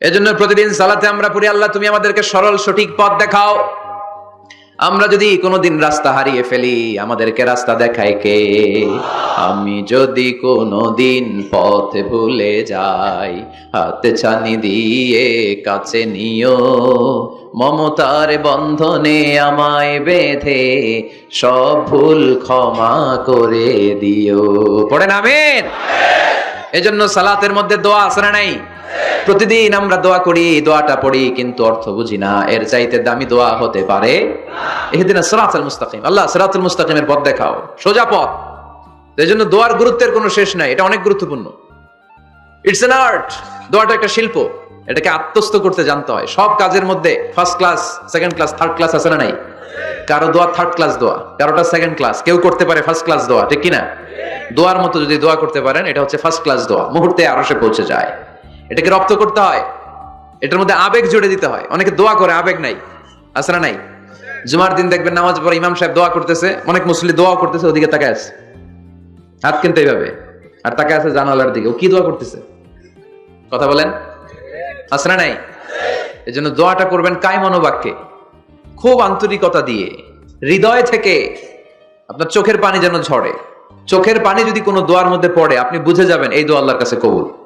এজন্য প্রতিদিন সালাতে আমরা পড়ি, আল্লাহ, তুমি আমাদেরকে সরল, সঠিক পথ দেখাও। আমরা যদি কোনোদিন রাস্তা হারিয়ে ফেলি, আমাদেরকে রাস্তা দেখায় কে? আমি যদি কোনোদিন পথ ভুলে যাই, হাতে ছানি দিয়ে কাছে নিও। মমতার বন্ধনে আমায় বেঁধে, সব ভুল ক্ষমা করে দিও। পড়েন, আমেন। এজন্য সালাতের মধ্যে দোয়া না নাই? প্রতিদিন আমরা দোয়া করি, দোয়াটা পড়ি, কিন্তু অর্থ বুঝি না। এর চাইতে দামি দোয়া হতে পারে এদিন সরাতুল মুস্তাকিম। আল্লাহ, সরাতুল মুস্তাকিমের পথ দেখাও। সোজা পথ। এই জন্য দোয়ার গুরুত্বের কোনো শেষ নাই। এটা অনেক গুরুত্বপূর্ণ। ইটস এন আর্ট দোয়াটা একটা শিল্প। এটাকে আত্মস্থ করতে জানতে হয়। সব কাজের মধ্যে first class second class third class আছে না নাই? কারও দোয়া থার্ড ক্লাস দোয়া। কারোটা সেকেন্ড ক্লাস কেউ করতে পারে ফার্স্ট ক্লাস দোয়া, ঠিক কিনা? দোয়ার মতো যদি দোয়া করতে পারেন, এটা হচ্ছে ফার্স্ট ক্লাস দোয়া। মুহূর্তে আরও সে পৌঁছে যায়। এটাকে রপ্ত করতে হয়। এটার মধ্যে আবেগ জুড়ে দিতে হয়। অনেকে দোয়া করে, আবেগ নাই না নাই। জুমার দিন দেখবেন নামাজ পরে ইমাম সাহেব দোয়া করতেছে, অনেক মুসলি দোয়া করতেছে, ওদিকে তাকায় আছে। হাত কিন্তু এইভাবে। আর তাকে আছে জানালার দিকে। ও কি দোয়া করতেছে? কথা বলেন? আসরা নাই? এই জন্য দোয়াটা করবেন কায় মনোবাক্যে খুব আন্তরিকতা দিয়ে। হৃদয় থেকে আপনার চোখের পানি যেন ঝরে। চোখের পানি যদি কোনো দোয়ার মধ্যে পড়ে, আপনি বুঝে যাবেন এই দোয়া আল্লাহর কাছে কবুল।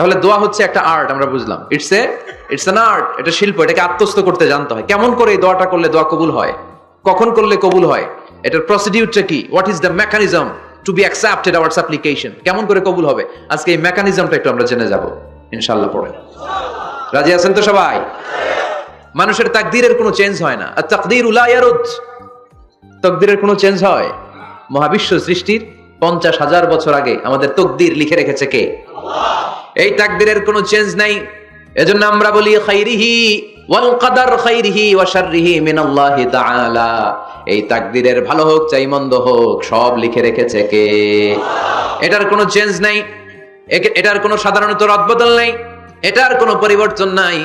তাহলে দোয়া হচ্ছে একটা আর্ট আমরা বুঝলাম। It's a it's an art এটা শিল্প, এটাকে আত্মস্থ করতে জানতে হয়। কেমন করে এই দোয়াটা করলে দোয়া কবুল হয়? কখন করলে কবুল হয়? এটার প্রসিডিউরটা কি? What is the mechanism to be accepted our supplication কেমন করে কবুল হবে? আজকে এই মেকানিজমটা একটু আমরা জেনে যাব, ইনশাআল্লাহ পড়ে রাজি আছেন তো সবাই? মানুষের তাকদীরের কোনো চেঞ্জ হয় না। আর তাকদীর উলায়ারুদ তকদিরের কোনো চেঞ্জ হয়? মহাবিশ্ব সৃষ্টির পঞ্চাশ হাজার বছর আগে আমাদের তকদির লিখে রেখেছে কে? এই তাকদিরের কোনো চেঞ্জ নাই। এজন্য আমরা বলি খাইরিহি ওয়াল কাদার খাইরিহি ওয়া শাররিহি মিনাল্লাহি তাআলা। এই তাকদিরের ভালো হোক চাই মন্দ হোক, সব লিখে রেখেছে কে? এটার কোনো চেঞ্জ নাই। এটার কোনো সাধারণত রদবদল নাই। এটার কোনো পরিবর্তন নাই।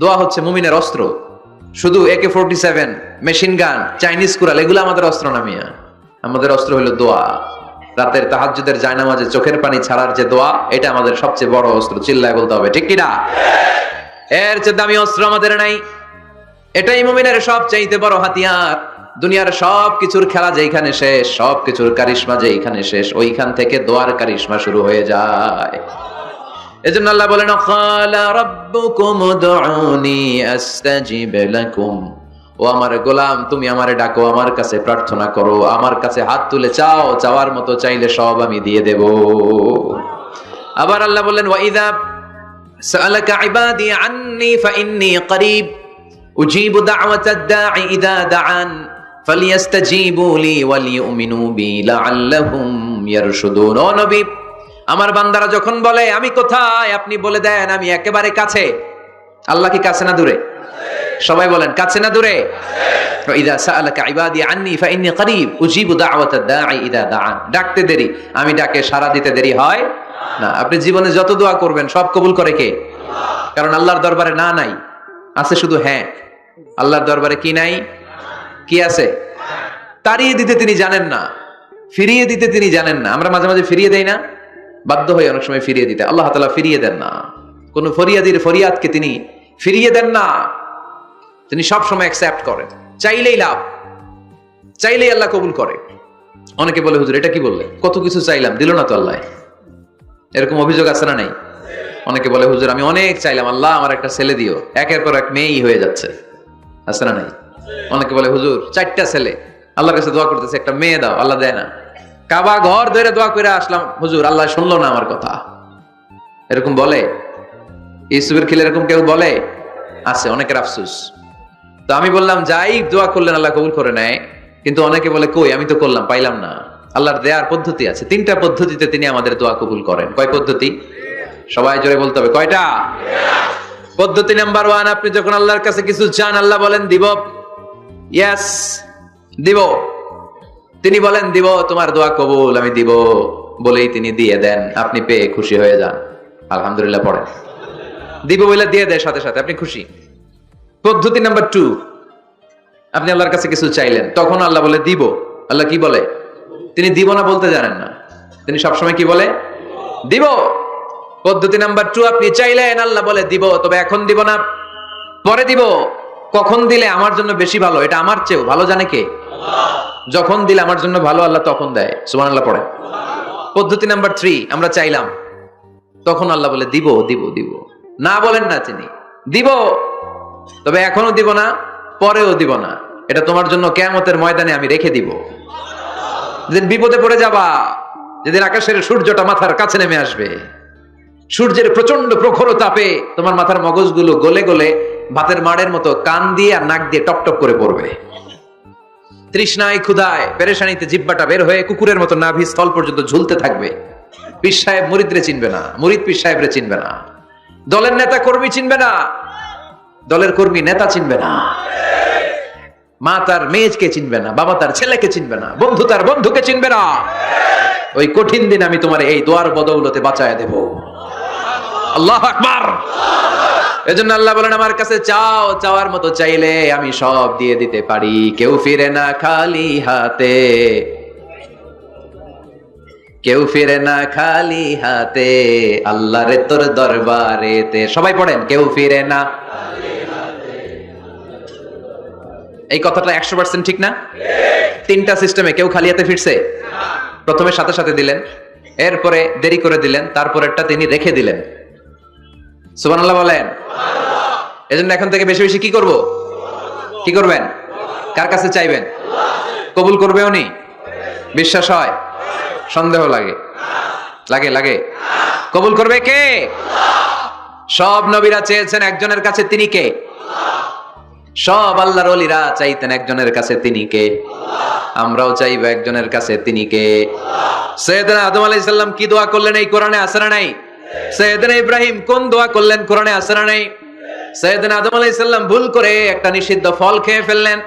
দোয়া হচ্ছে মুমিনের অস্ত্র। শুধু A K forty seven machine gun Chinese Corel এগুলো আমাদের অস্ত্র নামিয়া আমাদের অস্ত্র হলো দোয়া। রাতের তাহাজ্জুদের জায়নামাজে চোখের পানি ছাড়ার যে দোয়া, এটা আমাদের সবচেয়ে বড় অস্ত্র, চিল্লায় বলতে হবে, ঠিক কিনা এর চেয়ে দামি অস্ত্র আমাদের নাই। এটাই মুমিনের সব চাইতে বড় হাতিয়ার। দুনিয়ার সব কিছুর খেলা যেখানে শেষ সব কিছুর কারিশমা যেখানে শেষ, ওইখান থেকে দোয়ার কারিশমা শুরু হয়ে যায়। এজন্য আল্লাহ বলেন ক্বালা রাব্বুকুম উদউনি আস্তাজিব লাকুম। ও আমার গোলাম, তুমি আমারে ডাকো, আমার কাছে প্রার্থনা করো, আমার কাছে হাত তুলে চাও, চাওয়ার মতো চাইলে সব আমি দিয়ে দেব। আবার আল্লাহ বললেন, ওয়াইদা সালাকা ইবাদি আন্নি ফাইন্নি করিব। উজিবু দাওয়াতাদ দাঈ ইদা দাআন, ফালিয়াস্তাজিবু লি ওয়ালিউমিনু বি লাআল্লাহুম ইয়ারশুদুন। ও নবী আমার বান্দারা যখন বলে, আমি কোথায়? আপনি বলে দেন, আমি একেবারে কাছে। আল্লাহ কি কাছে না দূরে? সবাই বলেন, কাছে না দূরে? ইদা আন্নি ফাইন্নি করিব, উজিবু দাওয়াত দাঈ ইদা দাআন। ডাকতে দেরি। আমি ডাকে সারা দিতে দেরি হয় না। আপনি জীবনে যত দোয়া করবেন, সব কবুল করে কে? কারণ আল্লাহর দরবারে না নাই, আছে শুধু হ্যাঁ। আল্লাহর দরবারে কি নাই? কি আছে? তাড়িয়ে দিতে তিনি জানেন না, ফিরিয়ে দিতে তিনি জানেন না। আমরা মাঝে মাঝে ফিরিয়ে দেই না? বাধ্য হয়ে অনেক সময় ফিরিয়ে দিতে। আল্লাহ তালা ফিরিয়ে দেন না। কোন ফরিয়াদির ফরিয়াদকে তিনি ফিরিয়ে দেন না। তিনি সব সময় অ্যাকসেপ্ট করেন। চাইলেই লাভ। চাইলেই আল্লাহ কবুল করে। অনেকে বলে, হুজুর, এটা কি বললে কত কিছু চাইলাম, দিল না তো আল্লাহ। এরকম অভিযোগ আছে না নাই? অনেকে বলে, হুজুর, আমি অনেক চাইলাম, আল্লাহ আমার একটা ছেলে দিও। একের পর এক মেয়েই হয়ে যাচ্ছে। আছে না নাই? অনেকে বলে, হুজুর, চারটা ছেলে। আল্লাহর কাছে দোয়া করতেছে, একটা মেয়ে দাও, আল্লাহ দেয় না। কাবা ঘর ধরে দোয়া করে আসলাম, হুজুর, আল্লাহ শুনলো না আমার কথা। এরকম বলে? ইসুফের খিলে এরকম কেউ বলে? আছে, অনেকের আফসুস। তো আমি বললাম, যাই দোয়া করলেন, আল্লাহ কবুল করে নেয়। কিন্তু অনেকে বলে, কই, আমি তো করলাম, পাইলাম না। আল্লাহর দেয়ার পদ্ধতি আছে। তিনটা পদ্ধতিতে তিনি আমাদের দোয়া কবুল করেন। কয় পদ্ধতি? সবাই জোরে বলতে হবে। কয়টা? পদ্ধতি নাম্বার ওয়ান, আপনি যখন আল্লাহর কাছে কিছু চান, আল্লাহ বলেন, দিব। ইয়াস দিব। তিনি বলেন, দিব, তোমার দোয়া কবুল, আমি দিব বলেই তিনি দিয়ে দেন। আপনি পেয়ে খুশি হয়ে যান। আলহামদুলিল্লাহ, পড়েন। দিব বলে দিয়ে দেয় সাথে সাথে, আপনি খুশি। পদ্ধতি নাম্বার টু আপনি আল্লাহর কাছে কিছু চাইলেন, তখন আল্লাহ বলে, দিব। আল্লাহ কি বলে? তিনি দিব না বলতে জানেন না। তিনি সবসময় কি বলে? দিব। পদ্ধতি নাম্বার টু আপনি চাইলেন, আল্লাহ বলে, দিব। তবে এখন দিব না, পরে দিব। কখন দিলে আমার জন্য বেশি ভালো? এটা আমার চেয়েও। ভালো জানে কে? যখন দিলে আমার জন্য ভালো, আল্লাহ তখন দেয়। সুমান আল্লাহ পড়ে। পদ্ধতি নাম্বার থ্রি আমরা চাইলাম। তখন আল্লাহ বলে, দিব দিব দিব। না বলেন না তিনি। দিব। তবে এখনও দিব না, পরেও দিব না। এটা তোমার জন্য কেয়ামতের ময়দানে আমি রেখে দিব। যেদিন বিপদে পড়ে যাবা, যেদিন আকাশের সূর্যটা মাথার কাছে নেমে আসবে, সূর্যের প্রচণ্ড প্রখর তাপে তোমার মাথার মগজগুলো গলে গলে ভাতের মাড়ের মতো কান দিয়ে আর নাক দিয়ে টপটপ করে পড়বে। তৃষ্ণায় ক্ষুধায় পেরেশানিতে জিব্বাটা বের হয়ে কুকুরের মতো নাভি স্থল পর্যন্ত ঝুলতে থাকবে। পীর সাহেব মুরিদরে চিনবে না। মুরিদ পীর সাহেবরে চিনবে না। দলের নেতা কর্মী চিনবে না। দলের কর্মী নেতা চিনবে না। মা তার মেয়েকে চিনবে না, বাবা তার ছেলেকে চিনবে না, বন্ধু তার বন্ধুকে চিনবে না। ওই কঠিন দিন আমি তোমার এই দোয়ার বদৌলতে বাঁচায় দেব। আল্লাহ আকবার। এজন্য আল্লাহ বলেন, আমার কাছে চাও, চাওয়ার মতো চাইলে আমি সব দিয়ে দিতে পারি। কেউ ফিরে না খালি হাতে। কেউ ফিরে না খালি হাতে আল্লাহ রে তোর দরবারেতে। সবাই পড়েন, কেউ ফিরে না এই কথাটা একশো পার্সেন্ট ঠিক না? তিনটা সিস্টেমে কেউ খালি হাতে ফিরছে? প্রথমে সাথে সাথে দিলেন, এরপরে দেরি করে দিলেন, তারপরেরটা তিনি রেখে দিলেন। সুবহানাল্লাহ বলেন। এজন্য এখন থেকে বেশি বেশি কি করব? কি করবেন? কার কাছে চাইবেন? কবুল করবে উনি? বিশ্বাস হয়? সন্দেহ লাগে। লাগে লাগে। কবুল করবে কে? সব নবীরা চেয়েছেন একজনের কাছে তিনি কে? সব আল্লাহর অলিরা চাইতেন একজনের কাছে তিনি কে? আমরাও চাইব একজনের কাছে তিনি কে? সৈয়দনা আদম আলাইহিস কি দোয়া করলেন এই কোরআনে? আছে না নাই? সৈয়দনা ইব্রাহিম কোন দোয়া করলেন? কোরআনে আছে না নাই? সৈয়দনা আদম আলাইহিস সালাম ভুল করে একটা নিষিদ্ধ ফল খেয়ে ফেললেন।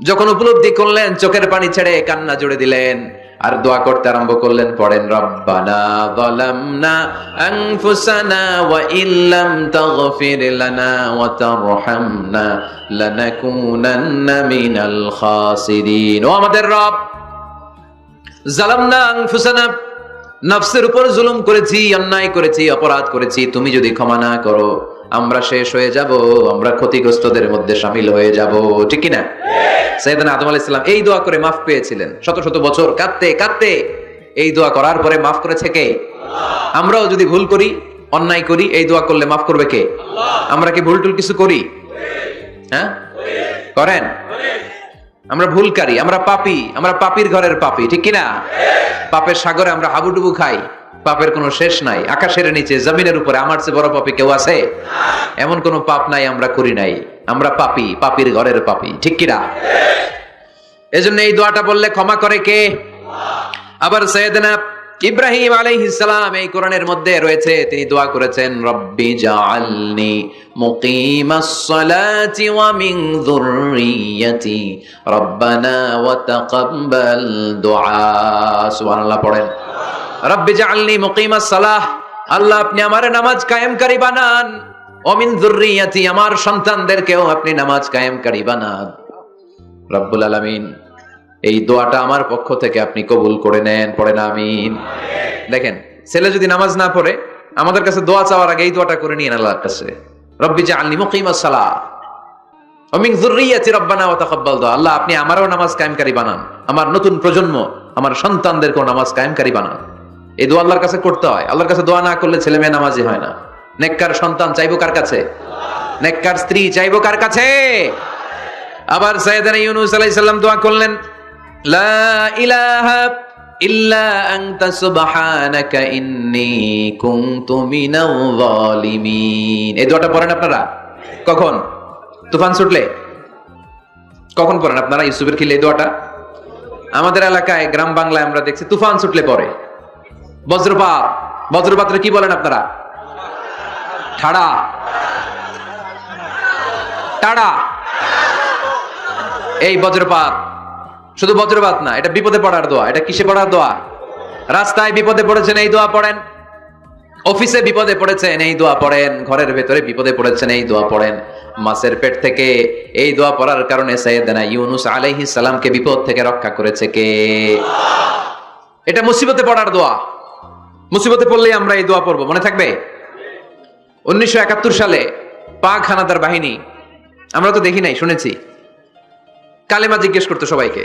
যখন উপলব্ধি করলেন, চোখের পানি ছেড়ে কান্না জুড়ে দিলেন। আর দোয়া করতে আরম্ভ করলেন, পড়েন, রব্বানা যালামনা আনফুসানা ওয়া ইল্লাম তাগফির লানা ওয়া তারহামনা লানাকুনান্না মিনাল খাসিরিন। ও আমাদের রব জালামনা আনফুসানা নফসের উপর জুলুম করেছি, অন্যায় করেছি, অপরাধ করেছি, তুমি যদি ক্ষমা না করো, আমরা শেষ হয়ে যাব, আমরা ক্ষতিগ্রস্তদের মধ্যে সামিল হয়ে যাব, ঠিক কি না সৈয়দনা আদম আলাইহিস সালাম এই দোয়া করে মাফ পেয়েছিলেন, শত শত বছর, কাঁদতে কাঁদতে। এই দোয়া করার পরে মাফ করেছে কে? আমরাও যদি ভুল করি, অন্যায় করি, এই দোয়া করলে মাফ করবে কে? আমরা কি ভুল টুল কিছু করি? হ্যাঁ? করেন? আমরা ভুলকারী, আমরা পাপি, আমরা পাপির ঘরের পাপি, ঠিক কিনা? পাপের সাগরে আমরা হাবুডুবু খাই, পাপের কোনো শেষ নাই, আকাশের নিচে, জমিনের উপরে, আমার চেয়ে বড় পাপি কেউ আছে? এমন কোনো পাপ নাই, আমরা করি নাই, আমরা পাপি, পাপির ঘরের পাপি, ঠিক কিনা? এজন্য এই দোয়াটা বললে ক্ষমা করে কে? আবার সৈয়দনা ইব্রাহিম আলাইহিস সালাম এই কোরআনের মধ্যে রয়েছে, তিনি দোয়া করেছেন, রব্বি জাআলনি মুকিমাস সালাতি ওয়া মিন যুররিয়াতি। রব্বানা ওয়া তাকাব্বাল দুআ। সুবহানাল্লাহ পড়েন। রব্বি জাআলনি মুকিমাস সালাহ আল্লাহ আপনি আমার নামাজ কায়েমকারী বানান। অমিন যুররিয়াতি, আমার সন্তানদেরকেও আপনি নামাজ কায়েমকারী বানান। রব্বুল আলামিন এই দোয়াটা আমার পক্ষ থেকে আপনি কবুল করে নেন, পড়েন, আমিন। দেখেন, ছেলে যদি নামাজ না পড়ে, আমাদের কাছে দোয়া চাওয়ার আগে এই দোয়াটা করে নিয়ে আল্লাহর কাছে। রব্বি জাআলনি মুকিমাস সালাহ। অমিন যুররিয়াতি রব্বানা ওয়া তাকাব্বাল দোয়া। আল্লাহ, আপনি আমারও নামাজ কায়েমকারী বানান। আমার নতুন প্রজন্ম, আমার সন্তানদেরকেও নামাজ কায়েমকারী বানান। এই দোয়া আল্লাহর কাছে করতে হয়। আল্লাহর কাছে দোয়া না করলে ছেলে মেয়ে নামাজি হয় না। নেককার সন্তান চাইব কার কাছে? নেককার স্ত্রী চাইব কার কাছে? আবার সাইয়েদানা ইউনুস আলাইহিস সালাম দোয়া করলেন লা ইলাহা ইল্লা আনতা সুবহানাকা ইন্নী কুনতু মিনাল জালিমিন এই দোয়াটা পড়েন আপনারা? কখন? তুফান ছুটলে? কখন পড়েন আপনারা ইউসুফের খিলে এই দোয়াটা? আমাদের এলাকায় গ্রাম বাংলায় আমরা দেখছি তুফান ছুটলে পরে বজ্রপাত। বজ্রপাতরে কি বলেন আপনারা? ঠাড়া। টাড়া। এই বজ্রপাত। শুধু বজ্রপাত না, এটা বিপদে পড়ার দোয়া, এটা কিসে পড়ার দোয়া? রাস্তায় বিপদে পড়েছেন এই দোয়া পড়েন? অফিসে বিপদে পড়েছেন এই দোয়া পড়েন? ঘরের ভেতরে বিপদে পড়েছেন এই দোয়া পড়েন? মাছের পেট থেকে এই দোয়া পড়ার কারণে সাইয়েদানা ইউনুস আলাইহিস সালামকে বিপদ থেকে রক্ষা করেছে কে? এটা মুসিবতে পড়ার দোয়া। মুসিবতে পড়লেই আমরা এই দোয়া পড়ব, মনে থাকবে? উনিশশো একাত্তর সালে পাক হানাদার বাহিনী, আমরা তো দেখি নাই, শুনেছি। কালেমা জিজ্ঞেস করতো সবাইকে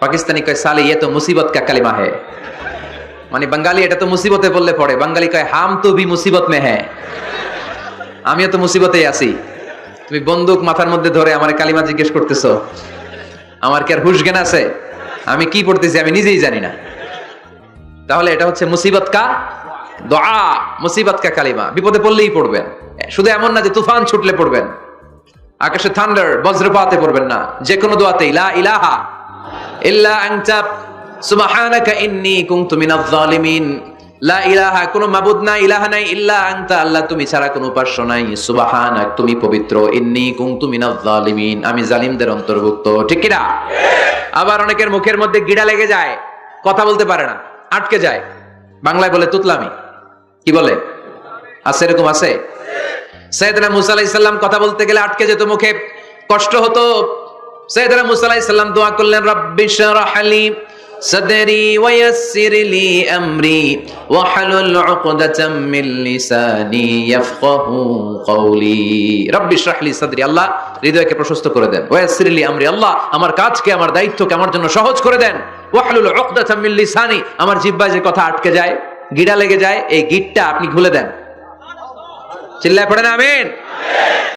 পাকিস্তানি কয়, সালে ইয়ে তো মুসিবত কা কালিমা है মানে বাঙালি এটা তো মুসিবতে বললে পড়ে, বাঙালি কয়, হাম তো ভি মুসিবত মে হ্যাঁ আমিও তো আছি। তুমি বন্দুক মাথার মধ্যে ধরে আমার কালিমা জিজ্ঞেস করতেছো, আমার কি আর হুশ জ্ঞান আছে? আমি কি পড়তেছি আমি নিজেই জানি না। তাহলে এটা হচ্ছে মুসিবত কা দোয়া, মুসিবত কা কালিমা। বিপদে পড়লেই পড়বেন। শুধু এমন না যে তুফান ছুটলে পড়বেন। আকাশে থান্ডার বজ্রপাতে পড়বেন না। যে কোনো দোয়াতেই লা ইলাহা ইল্লা আনতা, সুবহানাকা ইন্নী কুনতু মিনাজ জালিমিন লা ইলাহা, কোনো মাবুদ নাই, ইলাহা নাই, ইল্লা আনতা, আল্লাহ তুমি ছাড়া কোনো উপাস্য নাই। সুবহানাক, তুমি পবিত্র, ইন্নী কুনতু মিনাজ জালিমিন আমি জালিমদের অন্তর্ভুক্ত, ঠিক কিনা আবার অনেকের মুখের মধ্যে গিড়া লেগে যায়, কথা বলতে পারে না, আটকে যায়। বাংলায় বলে, তুতলামি। কি বলে? আছে এরকম, আছে? সৈয়দনা মুসা আলাইসাল্লাম কথা বলতে গেলে আটকে যেত মুখে। কষ্ট হতো। সৈয়দনা মুসা আলাইসাল্লাম দোয়া করলেন, রব্বি শরাহ লি সাদরি ওয়া ইয়াসসির আমরি ওয়া হালুল উকদাতাম মিন লিসানি ইয়াফকাহু কওলি। রব্বি শরাহ সাদরি, আল্লাহ হৃদয়কে প্রশস্ত করে দেন। ওয়া ইয়াসসির আমরি, আল্লাহ আমার কাজকে, আমার দায়িত্বকে আমার জন্য সহজ করে দেন। ওয়া হালুল উকদাতাম মিন লিসানি। আমার জিহ্বায় যে কথা আটকে যায়, গিড়া লেগে যায়, এই গিটটা আপনি খুলে দেন। চিল্লায় পড়েন আমিন